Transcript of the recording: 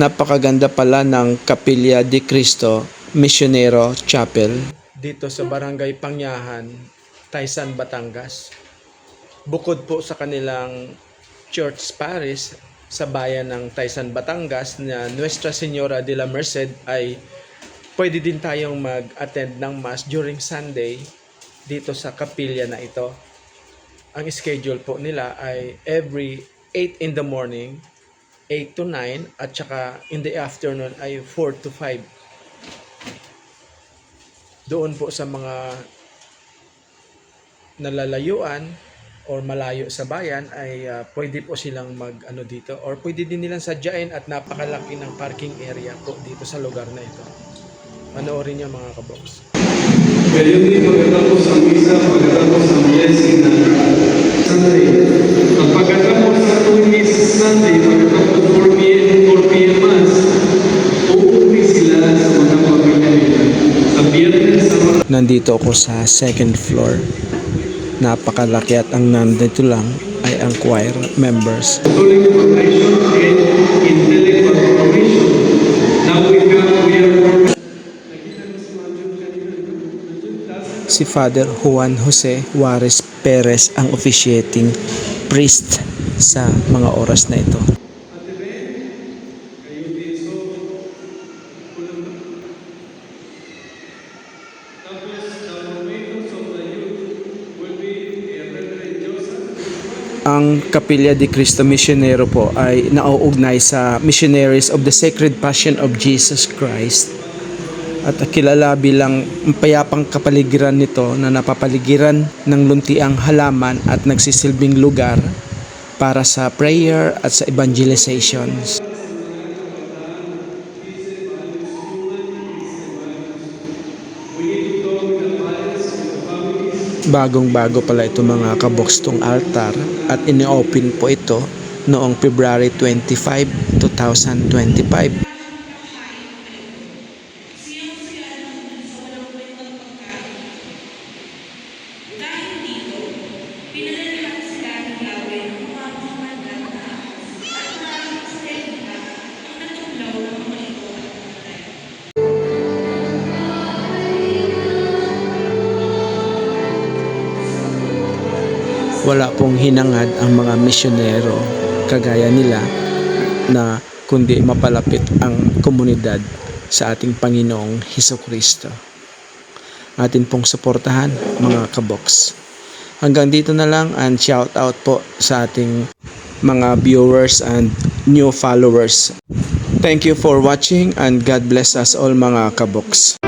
Napakaganda pala ng Capilla de Cristo Missionero Chapel dito sa Barangay Pangyahan, Taysan, Batangas. Bukod po sa kanilang church parish sa bayan ng Taysan, Batangas na Nuestra Señora de la Merced ay pwede din tayong mag-attend ng mass during Sunday dito sa kapilya na ito. Ang schedule po nila ay every 8 in the morning, 8 to 9, at saka in the afternoon ay 4 to 5. Doon po sa mga nalalayuan or malayo sa bayan ay ah, pwede po silang mag ano dito or pwede din nilang sadyain at napakalaki ng parking area po dito sa lugar na ito. Panoorin niyo mga kabox. Gayon din pagkatapos ang misa, pagkatapos Nandito ako sa second floor. Napakalaki at ang nandito lang ay ang choir members. Si Father Juan Jose Juarez Perez ang officiating priest sa mga oras na ito. Ang Capilla de Cristo Missionero po ay nauugnay sa Missionaries of the Sacred Passion of Jesus Christ at kilala bilang payapang kapaligiran nito na napapaligiran ng luntiang halaman at nagsisilbing lugar para sa prayer at sa evangelizations. Bagong-bago pala ito mga kabox tong altar at ini-open po ito noong February 25, 2025. Dahil dito, pinalalahan sila ng Yahweh wala pong hinangad ang mga misyonero kagaya nila na kundi mapalapit ang komunidad sa ating Panginoong Heso Kristo. Atin pong suportahan mga kabox. Hanggang dito na lang and shout out po sa ating mga viewers and new followers. Thank you for watching and God bless us all mga kabox.